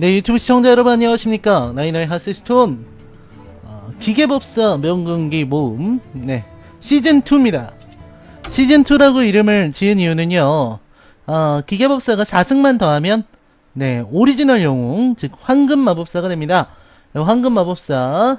네 유튜브 시청자 여러분 안녕하십니까? 나이너의 하스스톤. 어, 기계법사 명근기 모음. 네 시즌2입니다. 시즌2라고 이름을 지은 이유는요 어, 기계법사가 4승만 더하면 네 오리지널 영웅 즉 황금 마법사가 됩니다. 황금 마법사.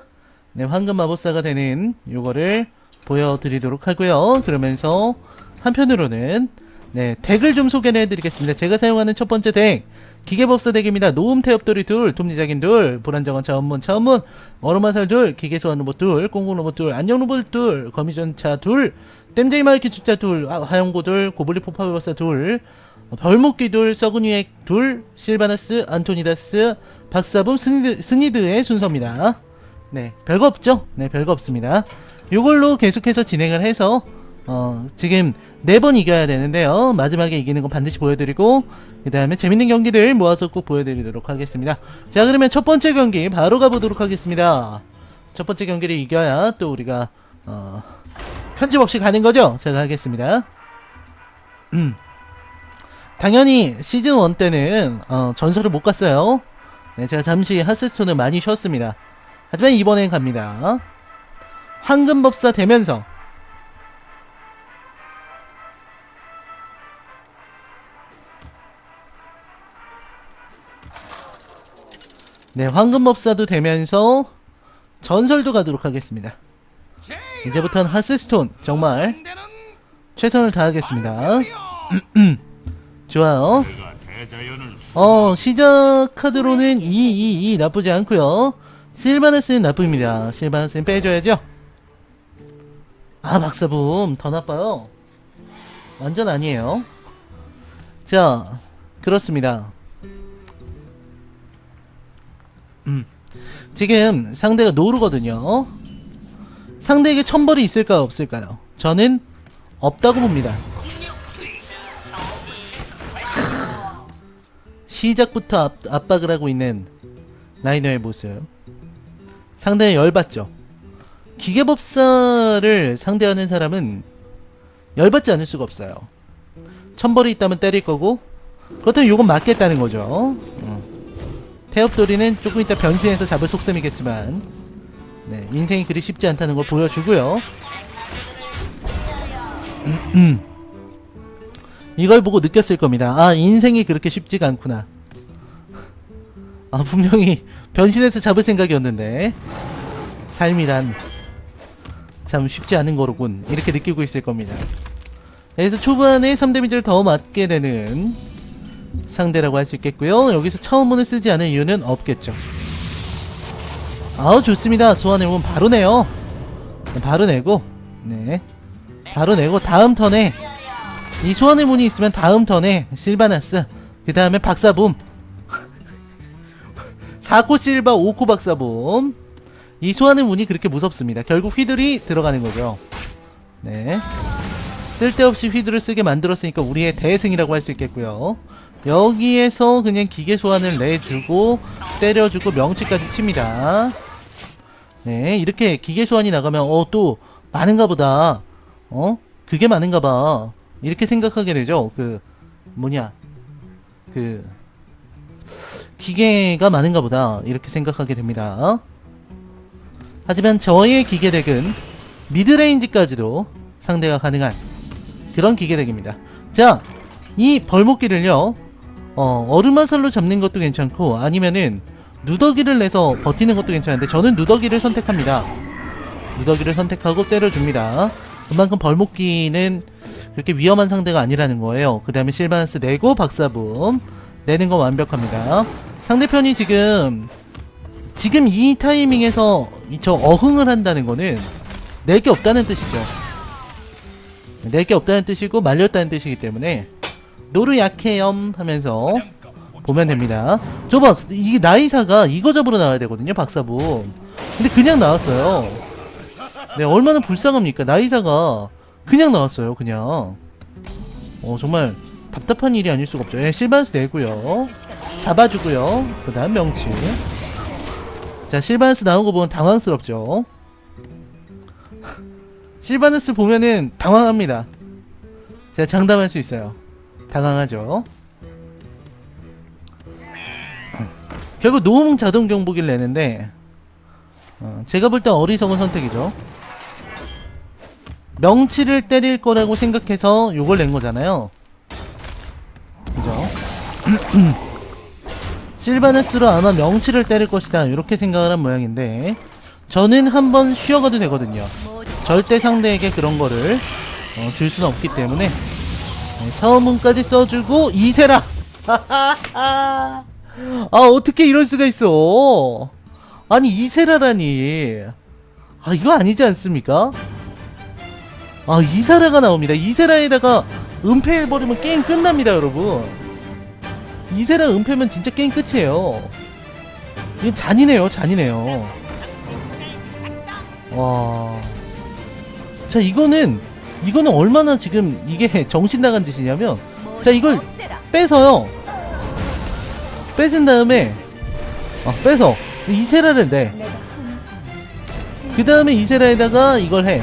네 황금 마법사가 되는 요거를 보여드리도록 하고요. 그러면서 한편으로는 네 덱을 좀 소개를 해드리겠습니다. 제가 사용하는 첫 번째 덱 기계법사 덱입니다. 노음 태엽돌이 둘, 톱니작인 둘, 불안정한 차원문, 차원문, 얼음화살 둘, 기계소환 로봇 둘, 공공 로봇 둘, 안녕 로봇 둘, 거미전차 둘, 땜쟁이 마을키 숫자 둘, 아, 하용고 둘, 고블리 포파베버사 둘, 어, 별목기 둘, 썩은 유액 둘, 실바나스, 안토니다스, 박사붐, 스니드, 스니드의 순서입니다. 네, 별거 없죠? 네, 별거 없습니다. 요걸로 계속해서 진행을 해서, 어, 지금 네 번 이겨야 되는데요. 마지막에 이기는 건 반드시 보여드리고, 그 다음에 재밌는 경기들 모아서 꼭 보여드리도록 하겠습니다. 자, 그러면 첫 번째 경기 바로 가보도록 하겠습니다. 첫 번째 경기를 이겨야 또 우리가, 어, 편집 없이 가는 거죠? 제가 하겠습니다. 음. 당연히 시즌 1 때는, 어, 전설을 못 갔어요. 네, 제가 잠시 하스스톤을 많이 쉬었습니다. 하지만 이번엔 갑니다. 황금법사 되면서, 네, 황금법사도 되면서 전설도 가도록 하겠습니다. 이제부터는 하스스톤 정말 최선을 다하겠습니다. 좋아요. 어, 시작 카드로는 2, 2, 2 나쁘지 않고요. 실바나스는 나쁩니다. 실바나스는 빼줘야죠. 아, 박사붐 더 나빠요. 완전 아니에요. 자, 그렇습니다. 지금 상대가 노루거든요. 상대에게 천벌이 있을까요, 없을까요? 저는 없다고 봅니다. 시작부터 압, 압박을 하고 있는 라이너의 모습. 상대는 열받죠. 기계법사를 상대하는 사람은 열받지 않을 수가 없어요. 천벌이 있다면 때릴 거고, 그렇다면 요건 맞겠다는 거죠. 어. 태엽돌이는 조금 이따 변신해서 잡을 속셈이겠지만 네, 인생이 그리 쉽지 않다는 걸 보여주고요. 음, 음. 이걸 보고 느꼈을 겁니다. 아, 인생이 그렇게 쉽지가 않구나. 아, 분명히 변신해서 잡을 생각이었는데 삶이란 참 쉽지 않은 거로군. 이렇게 느끼고 있을 겁니다. 그래서 초반에 3데미지를 더 맞게 되는 상대라고 할 수 있겠고요. 여기서 처음문을 쓰지 않을 이유는 없겠죠. 아우 좋습니다. 소환해보면 바로 내요. 네, 바로 내고 네 바로 내고 다음 턴에 이 소환의 문이 있으면 다음 턴에 실바나스 그 다음에 박사붐 4코 실바 5코 박사붐 이 소환의 문이 그렇게 무섭습니다. 결국 휘들이 들어가는 거죠. 네 쓸데없이 휘들을 쓰게 만들었으니까 우리의 대승이라고 할 수 있겠고요. 여기에서 그냥 기계 소환을 내주고 때려주고 명치까지 칩니다. 네, 이렇게 기계 소환이 나가면 어 또 많은가 보다. 어? 그게 많은가 봐. 이렇게 생각하게 되죠. 그 뭐냐? 그 기계가 많은가 보다. 이렇게 생각하게 됩니다. 하지만 저의 기계 덱은 미드레인지까지도 상대가 가능한 그런 기계 덱입니다. 자, 이 벌목기를요. 어, 얼음화살로 잡는 것도 괜찮고 아니면은 누더기를 내서 버티는 것도 괜찮은데 저는 누더기를 선택합니다. 누더기를 선택하고 때려줍니다. 그만큼 벌목기는 그렇게 위험한 상대가 아니라는 거예요. 그 다음에 실바나스 내고 박사붐 내는 건 완벽합니다. 상대편이 지금 지금 이 타이밍에서 이저 어흥을 한다는 거는 낼 게 없다는 뜻이죠. 낼 게 없다는 뜻이고 말렸다는 뜻이기 때문에 노루 약해염 하면서 보면 됩니다. 저봐 이게 나이사가 이거 잡으러 나와야 되거든요 박사부. 근데 그냥 나왔어요. 네 얼마나 불쌍합니까 나이사가 그냥 나왔어요 그냥. 어 정말 답답한 일이 아닐 수가 없죠. 예, 실바스 내고요. 잡아주고요. 그 다음 명치. 자 실바스 나온 거 보면 당황스럽죠. 실바너스 보면은 당황합니다. 제가 장담할 수 있어요. 당황하죠. 결국 노홍 자동 경보기를 내는데 어, 제가 볼 땐 어리석은 선택이죠. 명치를 때릴 거라고 생각해서 요걸 낸 거잖아요. 그죠? 실바네스로 아마 명치를 때릴 것이다. 이렇게 생각을 한 모양인데 저는 한번 쉬어가도 되거든요. 절대 상대에게 그런 거를 어, 줄 수는 없기 때문에 네, 차원문까지 써주고 이세라. 아 어떻게 이럴 수가 있어? 아니 이세라라니. 아 이거 아니지 않습니까? 아 이세라가 나옵니다. 이세라에다가 은폐해버리면 게임 끝납니다, 여러분. 이세라 은폐면 진짜 게임 끝이에요. 이건 잔이네요, 잔이네요. 와. 자, 이거는, 이거는 얼마나 지금 이게 정신 나간 짓이냐면, 자, 이걸 빼서요. 뺏은 다음에, 아, 빼서, 이세라를 내. 그 다음에 이세라에다가 이걸 해.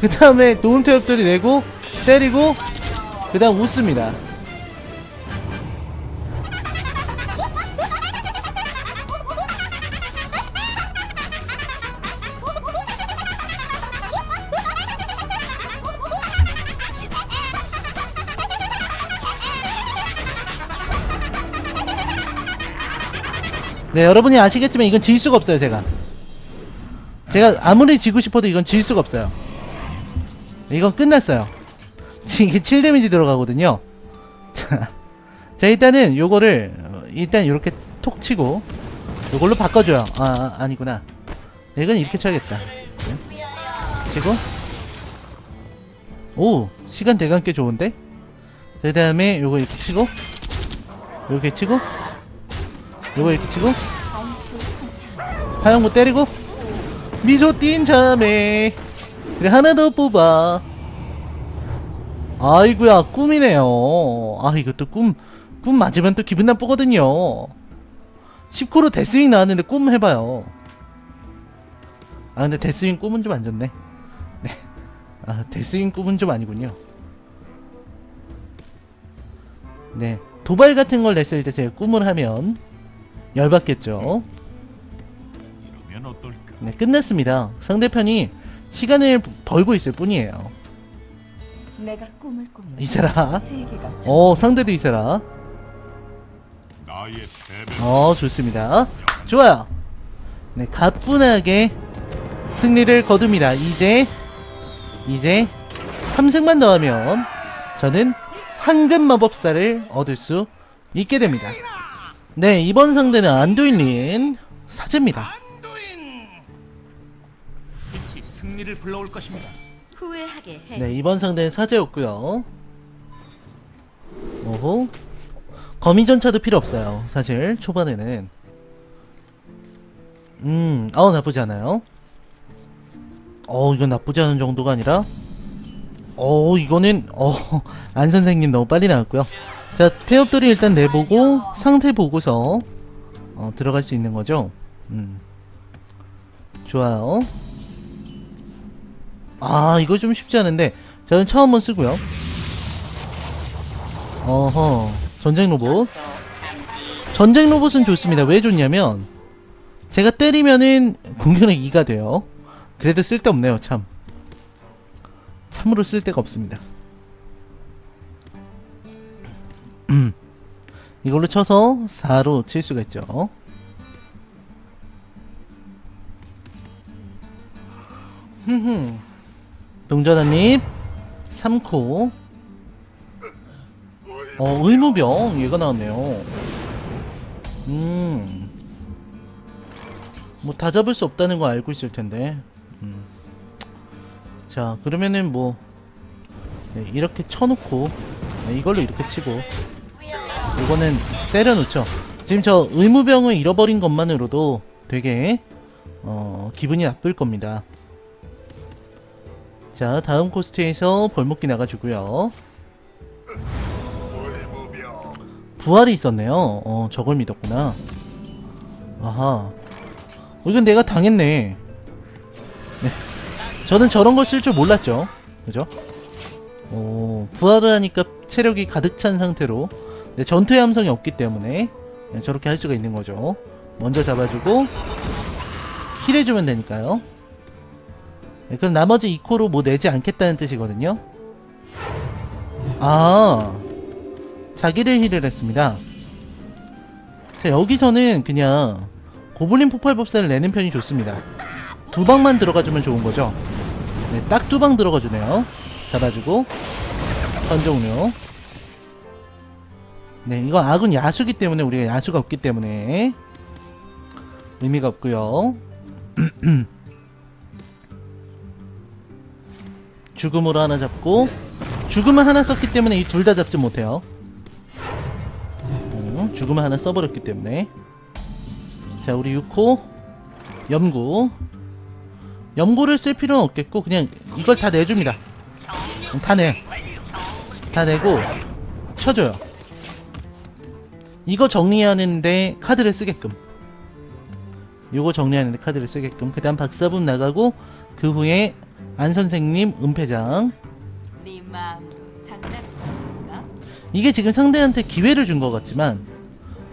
그 다음에 노은태엽들이 내고, 때리고, 그 다음 웃습니다. 네, 여러분이 아시겠지만 이건 질 수가 없어요, 제가. 제가 아무리 지고 싶어도 이건 질 수가 없어요. 이건 끝났어요. 지- 이게 7 데미지 들어가거든요. 자, 자 일단은 요거를 어, 일단 이렇게 톡 치고 요걸로 바꿔줘요. 아, 아 아니구나. 네, 이건 이렇게 쳐야겠다. 네. 치고 오 시간 대강 꽤 좋은데? 그 다음에 요거 이렇게 치고 요렇게 치고 요거 이렇게 치고. 거 때리고. 미소 띈 자매. 그래 하나 더 뽑아. 아이구야 꿈이네요. 아 이것도 꿈 꿈 맞으면 또 기분 나쁘거든요. 10코로 데스윙 나왔는데 꿈 해봐요. 아 근데 데스윙 꿈은 좀 안 좋네. 네 아 데스윙 꿈은 좀 아니군요. 네. 도발 같은 걸 냈을 때 제가 꿈을 하면 열받겠죠 이러면 어떨까? 네, 끝났습니다. 상대편이 시간을 벌고 있을 뿐이에요. 내가 꿈을 꾸면 이세라. 세계가 어, 상대도 이세라. 어, 좋습니다. 좋아요. 네, 가뿐하게 승리를 거둡니다. 이제, 이제 3승만 더하면 저는 황금 마법사를 얻을 수 있게 됩니다. 네, 이번 상대는 안도인린 사제입니다. 빛이 승리를 불러올 것입니다. 후회하게 해. 네, 이번 상대는 사제였고요. 오호. 거미전차도 필요 없어요. 사실 초반에는. 음, 어 나쁘지 않아요. 어, 이건 나쁘지 않은 정도가 아니라, 어, 이거는 어, 안 선생님 너무 빨리 나왔고요. 자, 태엽들이 일단 내보고 상태 보고서 어, 들어갈 수 있는 거죠. 음, 좋아요. 아 이거 좀 쉽지 않은데. 저는 처음은 쓰고요. 어허. 전쟁 로봇. 전쟁 로봇은 좋습니다. 왜 좋냐면 제가 때리면은 공격력 2가 돼요. 그래도 쓸데없네요 참. 참으로 쓸데가 없습니다 이걸로 쳐서 4로 칠 수가 있죠. 동전한입 3코. 어 의무병. 얘가 나왔네요. 음뭐 다 잡을 수 없다는 거 알고 있을 텐데. 음. 자 그러면은 뭐 네, 이렇게 쳐놓고 네, 이걸로 이렇게 치고 이거는 때려놓죠 지금 저 의무병을 잃어버린 것만으로도 되게 어 기분이 나쁠 겁니다 자, 다음 코스트에서 벌목기 나가주고요. 부활이 있었네요. 어, 저걸 믿었구나. 아하. 어, 이건 내가 당했네. 네. 저는 저런 걸 쓸 줄 몰랐죠. 그죠? 오, 부활을 하니까 체력이 가득 찬 상태로 네, 전투의 함성이 없기 때문에 네, 저렇게 할 수가 있는 거죠. 먼저 잡아주고 힐해주면 되니까요. 네, 그럼 나머지 2코로 뭐 내지 않겠다는 뜻이거든요. 아, 자기를 힐을 했습니다. 자, 여기서는 그냥 고블린 폭발 법사를 내는 편이 좋습니다. 두 방만 들어가주면 좋은 거죠. 네, 딱 두 방 들어가주네요. 잡아주고, 턴 종료. 네, 이거 악은 야수기 때문에 우리가 야수가 없기 때문에 의미가 없고요. 죽음으로 하나 잡고 죽음은 하나 썼기 때문에 이 둘 다 잡지 못해요. 어, 죽음을 하나 써버렸기 때문에 자 우리 6호 염구 염구를 쓸 필요는 없겠고 그냥 이걸 다 내줍니다. 다 내. 다 내고 쳐줘요. 이거 정리하는데 카드를 쓰게끔. 요거 정리하는데 카드를 쓰게끔. 그 다음 박사분 나가고 그 후에 안 선생님 은폐장. 네 마음으로? 이게 지금 상대한테 기회를 준 것 같지만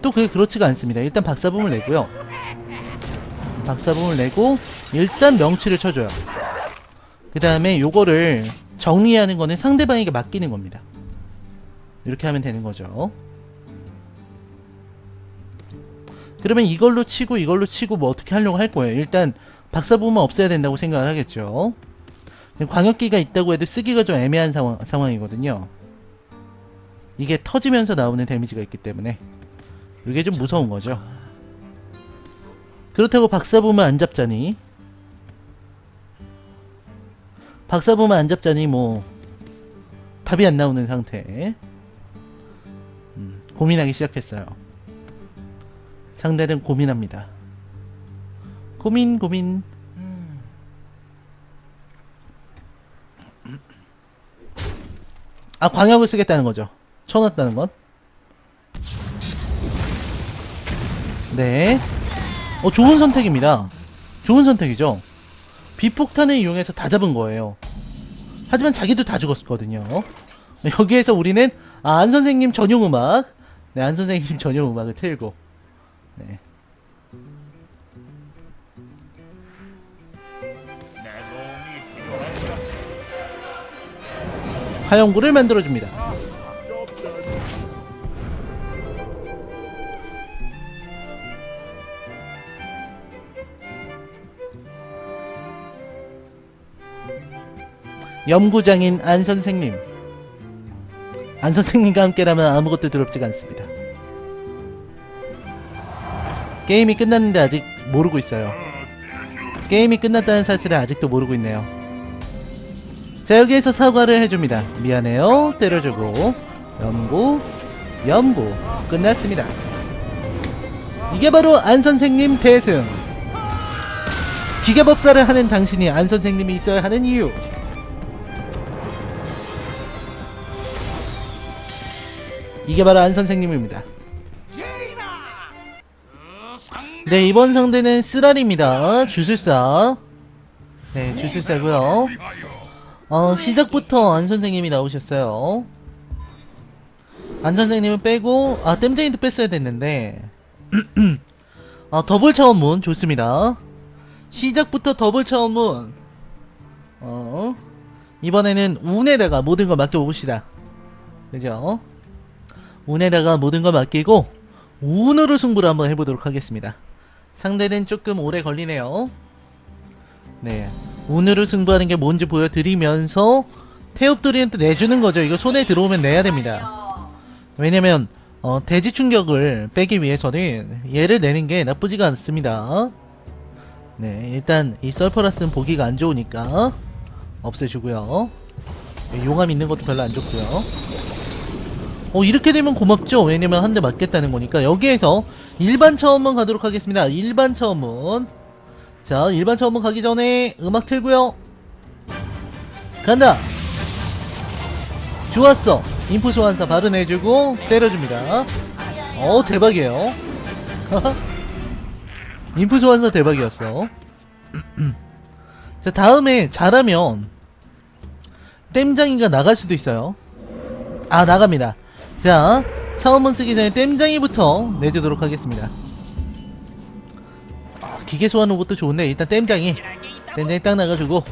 또 그게 그렇지가 않습니다. 일단 박사붐을 내고요. 박사붐을 내고 일단 명치를 쳐줘요. 그 다음에 요거를 정리하는 거는 상대방에게 맡기는 겁니다. 이렇게 하면 되는 거죠. 그러면 이걸로 치고 이걸로 치고 뭐 어떻게 하려고 할 거예요. 일단 박사붐은 없애야 된다고 생각을 하겠죠. 광역기가 있다고 해도 쓰기가 좀 애매한 상황, 상황이거든요. 이게 터지면서 나오는 데미지가 있기 때문에 이게 좀 무서운 거죠. 그렇다고 박사보면 안 잡자니 박사보면 안 잡자니 뭐 답이 안 나오는 상태. 음, 고민하기 시작했어요. 상대는 고민합니다. 고민 고민. 아 광역을 쓰겠다는 거죠. 쳐놨다는 건. 네. 어, 좋은 선택입니다. 좋은 선택이죠. 비폭탄을 이용해서 다 잡은 거예요. 하지만 자기도 다 죽었거든요. 여기에서 우리는 아, 안 선생님 전용 음악, 네, 안 선생님 전용 음악을 틀고, 네. 화염구를 만들어줍니다. 연구장인 안 선생님. 안 선생님과 함께라면 아무것도 두렵지가 않습니다. 게임이 끝났는데 아직 모르고 있어요. 게임이 끝났다는 사실을 아직도 모르고 있네요. 자 여기에서 사과를 해줍니다. 미안해요. 때려주고 연구 연구 끝났습니다. 이게 바로 안 선생님 대승. 기계법사를 하는 당신이 안 선생님이 있어야 하는 이유. 이게 바로 안 선생님입니다. 네 이번 상대는 쓰라리입니다. 주술사. 네 주술사고요. 어 시작부터 안 선생님이 나오셨어요. 안 선생님은 빼고 아 땜쟁이도 뺐어야 됐는데 아 더블 차원문 좋습니다. 시작부터 더블 차원문. 어 이번에는 운에다가 모든 걸 맡겨봅시다. 그죠? 운에다가 모든 걸 맡기고 운으로 승부를 한번 해보도록 하겠습니다. 상대는 조금 오래 걸리네요. 네, 운으로 승부하는 게 뭔지 보여드리면서 태엽돌이한테 내주는 거죠. 이거 손에 들어오면 내야 됩니다. 왜냐면 어, 대지 충격을 빼기 위해서는 얘를 내는 게 나쁘지가 않습니다. 네, 일단 이 썰퍼라스는 보기가 안 좋으니까 없애주고요. 네, 용암 있는 것도 별로 안 좋고요. 어 이렇게 되면 고맙죠 왜냐면 한 대 맞겠다는 거니까 여기에서 일반 차원문 가도록 하겠습니다. 일반 차원문. 자 일반 차원문 가기 전에 음악 틀고요. 간다. 좋았어. 인프 소환사 내주고 때려줍니다. 어 대박이에요. 인프 소환사 대박이었어. 자 다음에 잘하면 땜장이가 나갈 수도 있어요. 아 나갑니다. 자, 차원문 쓰기 전에 땜장이부터 내주도록 하겠습니다. 아, 기계 소환 로봇도 좋은데 일단 땜장이 땜장이 딱 나가지고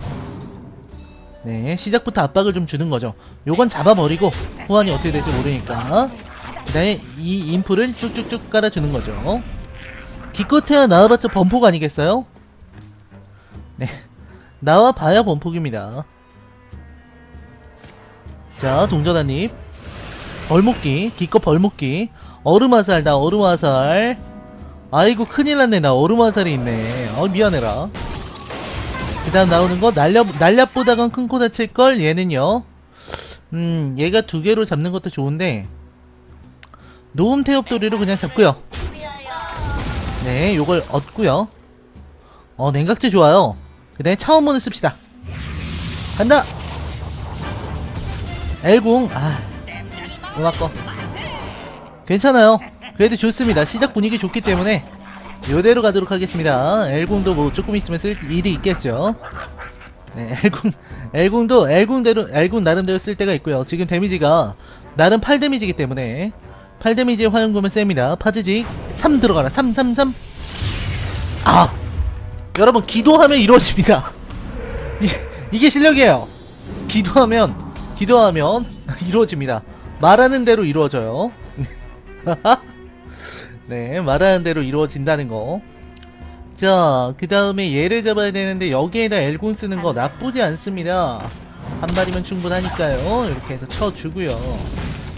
네 시작부터 압박을 좀 주는 거죠. 요건 잡아버리고 후환이 어떻게 될지 모르니까 그 다음에 이 인프를 쭉쭉쭉 깔아주는 거죠. 기껏해야 나와봤자 범폭 아니겠어요? 네 나와봐야 범폭입니다. 자 동전 한입 벌목기 기껏 벌목기. 얼음화살 나 얼음화살. 아이고 큰일 났네 나 얼음화살이 있네. 어 미안해라. 그 다음 나오는 거 날렵, 날렵보다건 큰코 다칠걸? 얘는요. 음 얘가 두 개로 잡는 것도 좋은데. 노음 태엽도리로 그냥 잡고요. 네 요걸 얻고요. 어 냉각제 좋아요. 그 다음에 차원문을 씁시다. 간다! L궁 아 음악 거 괜찮아요. 그래도 좋습니다. 시작 분위기 좋기 때문에 요대로 가도록 하겠습니다. L궁도 뭐 조금 있으면 쓸 일이 있겠죠. 네 L궁 L궁도 L궁대로 L궁 나름대로 쓸 때가 있고요. 지금 데미지가 나름 8 데미지이기 때문에 8 데미지의 화염금은 셉니다. 파즈직 3 들어가라. 3 3 3 아! 여러분 기도하면 이루어집니다. 이게, 이게 실력이에요. 기도하면 기도하면 이루어집니다. 말하는 대로 이루어져요. 네, 말하는 대로 이루어진다는 거. 자, 그 다음에 얘를 잡아야 되는데 여기에다 엘군 쓰는 거 나쁘지 않습니다. 한 마리면 충분하니까요. 이렇게 해서 쳐주고요.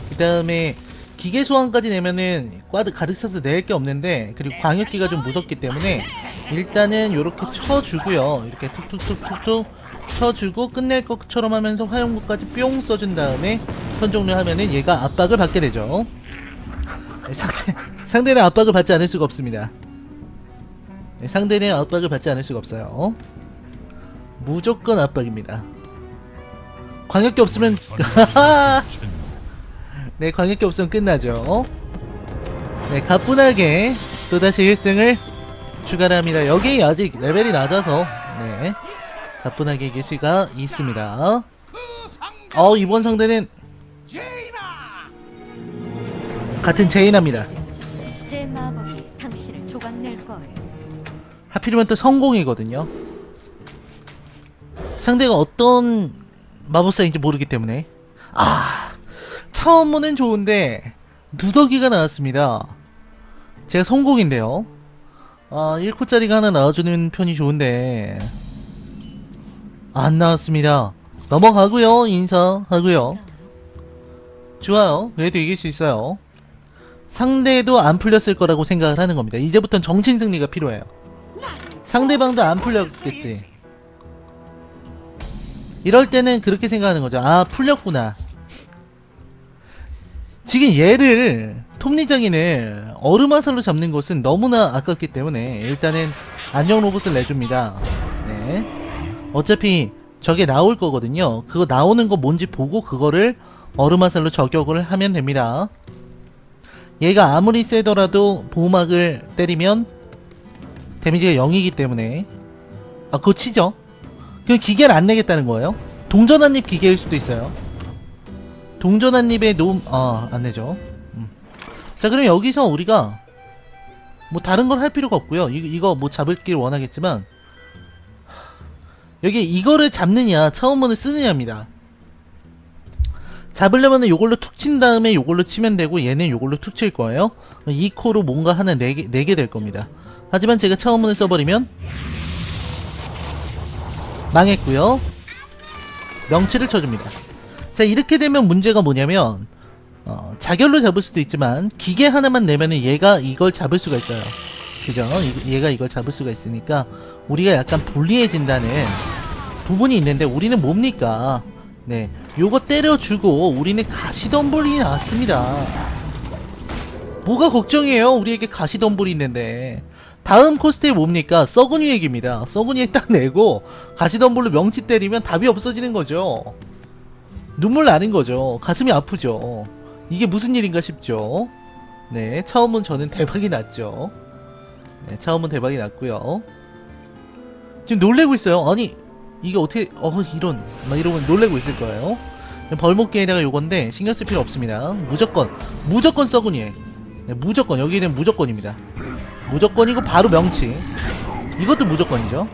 그 다음에 기계 소환까지 내면은 꽈드 가득 차서 낼 게 없는데 그리고 광역기가 좀 무섭기 때문에 일단은 이렇게 쳐주고요. 이렇게 툭툭툭툭툭 쳐주고 끝낼 것처럼 하면서 화용구까지 뿅 써준 다음에 턴 종료 하면은 얘가 압박을 받게 되죠. 네, 상대, 상대는 압박을 받지 않을 수가 없습니다. 네, 상대는 압박을 받지 않을 수가 없어요. 무조건 압박입니다. 광역기 없으면 네 광역기 없으면 끝나죠. 네 가뿐하게 또다시 1승을 추가를 합니다. 여기 아직 레벨이 낮아서 네 가뿐하게 수가 있습니다. 어 이번 상대는 같은 제이나입니다. 제 마법이 당신을 조각낼 거예요. 하필이면 또 성공이거든요. 상대가 어떤 마법사인지 모르기 때문에 아 차원문은 좋은데 누더기가 나왔습니다. 제가 성공인데요. 아 1코짜리가 하나 나와주는 편이 좋은데 안 나왔습니다. 넘어가고요 인사하고요. 좋아요. 그래도 이길 수 있어요. 상대도 안 풀렸을 거라고 생각을 하는 겁니다. 이제부터는 정신 승리가 필요해요. 상대방도 안 풀렸겠지. 이럴 때는 그렇게 생각하는 거죠. 아, 풀렸구나. 지금 얘를, 톱니장인 을 얼음화살로 잡는 것은 너무나 아깝기 때문에 일단은 안녕 로봇을 내줍니다. 네. 어차피 저게 나올 거거든요. 그거 나오는 거 뭔지 보고 그거를 얼음화살로 저격을 하면 됩니다. 얘가 아무리 세더라도 보호막을 때리면 데미지가 0이기 때문에 아 그거 치죠 그럼 기계를 안 내겠다는 거예요 동전 한입 기계일 수도 있어요 동전 한입에 놓음 아안 내죠 음. 자 그럼 여기서 우리가 뭐 다른 걸 할 필요가 없고요 이, 이거 뭐 잡을 길 원하겠지만 여기 이거를 잡느냐 차원문을 쓰느냐입니다 잡으려면 은 요걸로 툭 친 다음에 요걸로 치면 되고 얘는 요걸로 툭 칠 거예요. 이 코로 뭔가 하나 내게, 내게 될 겁니다. 하지만 제가 차원문을 써버리면 망했고요. 명치를 쳐줍니다. 자 이렇게 되면 문제가 뭐냐면 어, 자결로 잡을 수도 있지만 기계 하나만 내면은 얘가 이걸 잡을 수가 있어요. 그죠? 이- 얘가 이걸 잡을 수가 있으니까 우리가 약간 불리해진다는 부분이 있는데 우리는 뭡니까? 네, 요거 때려주고 우리는 가시덤불이 나왔습니다. 뭐가 걱정이에요? 우리에게 가시덤불이 있는데 다음 코스트에 뭡니까? 썩은 위액입니다. 썩은 위액 딱 내고 가시덤불로 명치 때리면 답이 없어지는 거죠. 눈물 나는 거죠. 가슴이 아프죠. 이게 무슨 일인가 싶죠. 네, 처음은 저는 대박이 났죠. 네, 처음은 대박이 났고요. 지금 놀래고 있어요. 아니 이게 어떻게 어 이런 막 이러면 놀래고 있을 거예요. 벌목기에다가 요건데 신경 쓸 필요 없습니다. 무조건 무조건 썩은이. 네, 무조건 여기는 무조건입니다. 무조건이고 바로 명치. 이것도 무조건이죠.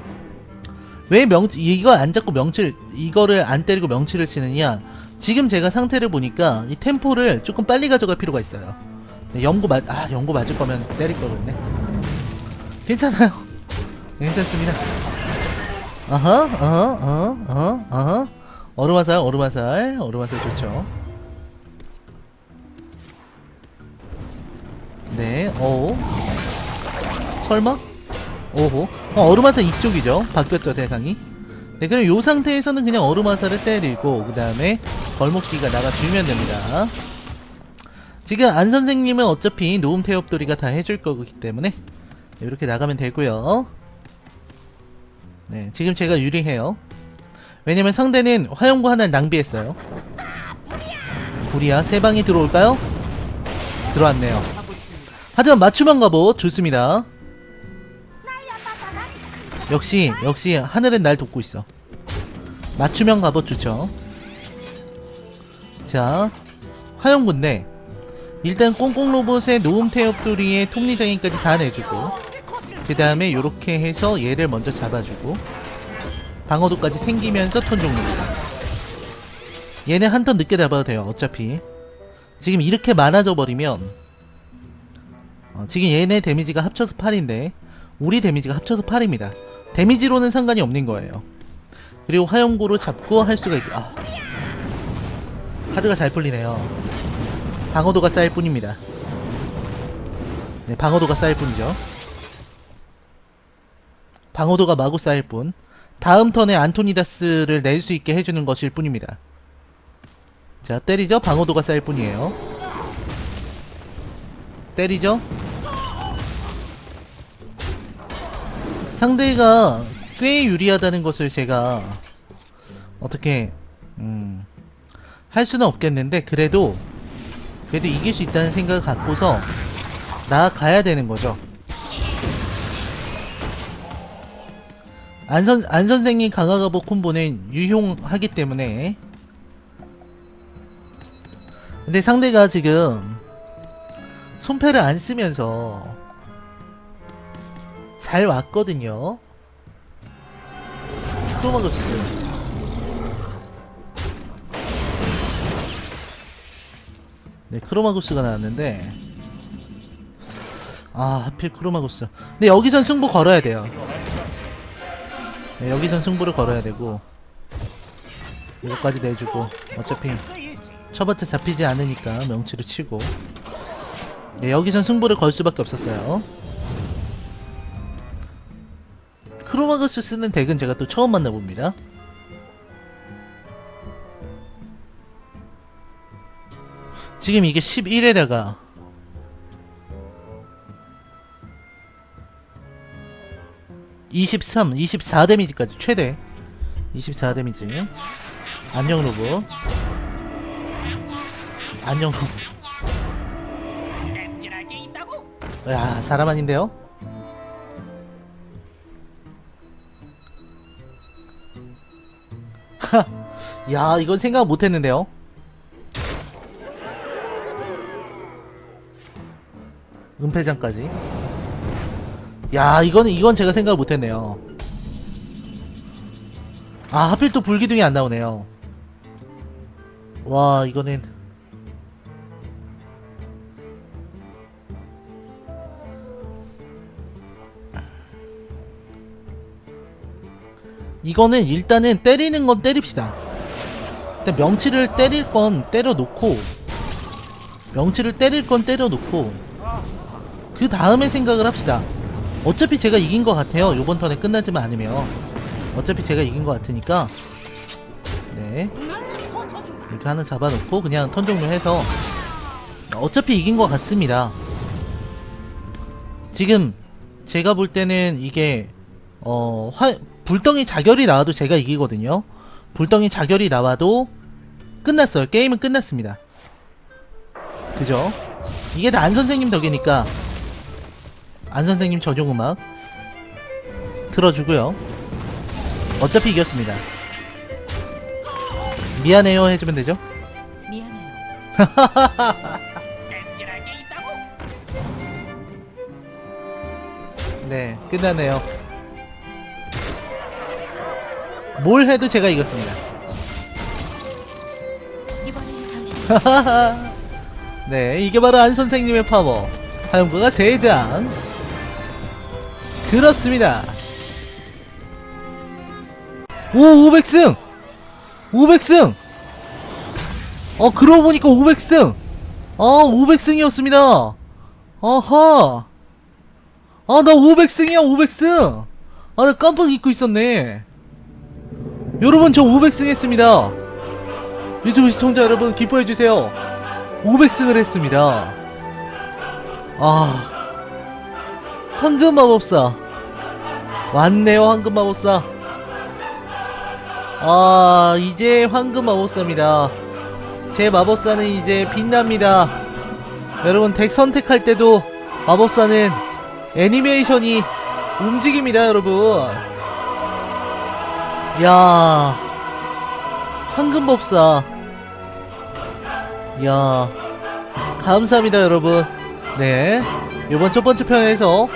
왜 명치 이거 안 잡고 명치를 이거를 안 때리고 명치를 치느냐? 지금 제가 상태를 보니까 이 템포를 조금 빨리 가져갈 필요가 있어요. 네, 연고 맞, 아, 연고 맞을 거면 때릴 거겠네. 괜찮아요. 괜찮습니다. 아하, 어허, 어허, 어허, 어허. 얼음화살, 얼음화살, 얼음화살 좋죠. 네, 오. 설마? 오호. 어, 얼음화살 이쪽이죠. 바뀌었죠, 대상이. 네, 그럼 요 상태에서는 그냥 얼음화살을 때리고, 그 다음에 벌목기가 나가주면 됩니다. 지금 안 선생님은 어차피 노음 태엽돌이가 다 해줄 거기 때문에 이렇게 나가면 되고요. 네, 지금 제가 유리해요. 왜냐면 상대는 화용구 하나를 낭비했어요. 불이야 세 방이 들어올까요? 들어왔네요. 하지만 맞춤형 갑옷 좋습니다. 역시 역시 하늘은 날 돕고 있어. 맞춤형 갑옷 좋죠. 자, 화용구인데 일단 꽁꽁 로봇의 노음 태엽돌이의 톱니장인까지 다 내주고 그 다음에 요렇게 해서 얘를 먼저 잡아주고 방어도까지 생기면서 턴 종료입니다. 얘는 한 턴 늦게 잡아도 돼요 어차피. 지금 이렇게 많아져 버리면 어, 지금 얘네 데미지가 합쳐서 8인데 우리 데미지가 합쳐서 8입니다. 데미지로는 상관이 없는 거예요. 그리고 화염고로 잡고 할 수가 있고 아 카드가 잘 풀리네요. 방어도가 쌓일 뿐입니다. 네, 방어도가 쌓일 뿐이죠. 방어도가 마구 쌓일 뿐. 다음 턴에 안토니다스를 낼 수 있게 해주는 것일 뿐입니다. 자, 때리죠? 방어도가 쌓일 뿐이에요. 때리죠? 상대가 꽤 유리하다는 것을 제가 어떻게 음, 할 수는 없겠는데 그래도 그래도 이길 수 있다는 생각을 갖고서 나아가야 되는 거죠. 안선 안 선생님 강화가보 콤보는 유용하기 때문에. 근데 상대가 지금 손패를 안 쓰면서 잘 왔거든요. 크로마거스 네, 크로마구스가 나왔는데. 아 하필 크로마구스. 근데 여기선 승부 걸어야 돼요 네, 여기선 승부를 걸어야 되고 이것까지 내주고 어차피 첫번째 잡히지 않으니까 명치를 치고. 네, 여기선 승부를 걸 수밖에 없었어요. 크로마구스 쓰는 덱은 제가 또 처음 만나봅니다. 지금 이게 11에다가 (23) (24) 데미지까지 최대. (24) 데미지. 안녕 로봇. 안녕. 로봇 야 사람 아닌데요? 야 이건 생각 못했는데요? 은폐장까지. 야, 이거는 이건 제가 생각 못했네요. 아, 하필 또 불기둥이 안 나오네요. 와, 이거는 이거는 일단은 때리는 건 때립시다. 일단 명치를 때릴 건 때려놓고 명치를 때릴 건 때려놓고 그 다음에 생각을 합시다. 어차피 제가 이긴 것 같아요. 요번 턴에 끝나지만 않으면. 어차피 제가 이긴 것 같으니까. 네. 이렇게 하나 잡아놓고 그냥 턴 종료해서. 어차피 이긴 것 같습니다. 지금 제가 볼 때는 이게 어 화, 불덩이 자결이 나와도 제가 이기거든요. 불덩이 자결이 나와도 끝났어요. 게임은 끝났습니다. 그죠? 이게 다 안 선생님 덕이니까 안 선생님 전용 음악 틀어주고요. 어차피 이겼습니다. 미안해요 해주면 되죠. 미안해요. 네, 끝나네요. 뭘 해도 제가 이겼습니다. 네, 이게 바로 안 선생님의 파워. 화염구가 3장. 그렇습니다. 오, 500승! 500승! 어, 그러고 보니까 500승! 어, 500승이었습니다. 아하! 아, 나 500승이야, 500승! 아, 나 깜빡 잊고 있었네. 여러분, 저 500승 했습니다. 유튜브 시청자 여러분, 기뻐해주세요. 500승을 했습니다. 아, 황금 마법사. 왔네요, 황금 마법사. 아, 이제 황금 마법사입니다. 제 마법사는 이제 빛납니다. 여러분, 덱 선택할 때도 마법사는 애니메이션이 움직입니다, 여러분. 야, 황금 법사. 야 감사합니다 여러분 네 요번 첫 번째 편에서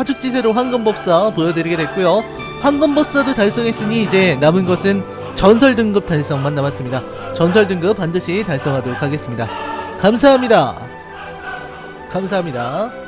파죽지세로 황금법사 보여드리게 됐고요. 황금법사도 달성했으니 이제 남은 것은 전설 등급 달성만 남았습니다. 전설 등급 반드시 달성하도록 하겠습니다. 감사합니다. 감사합니다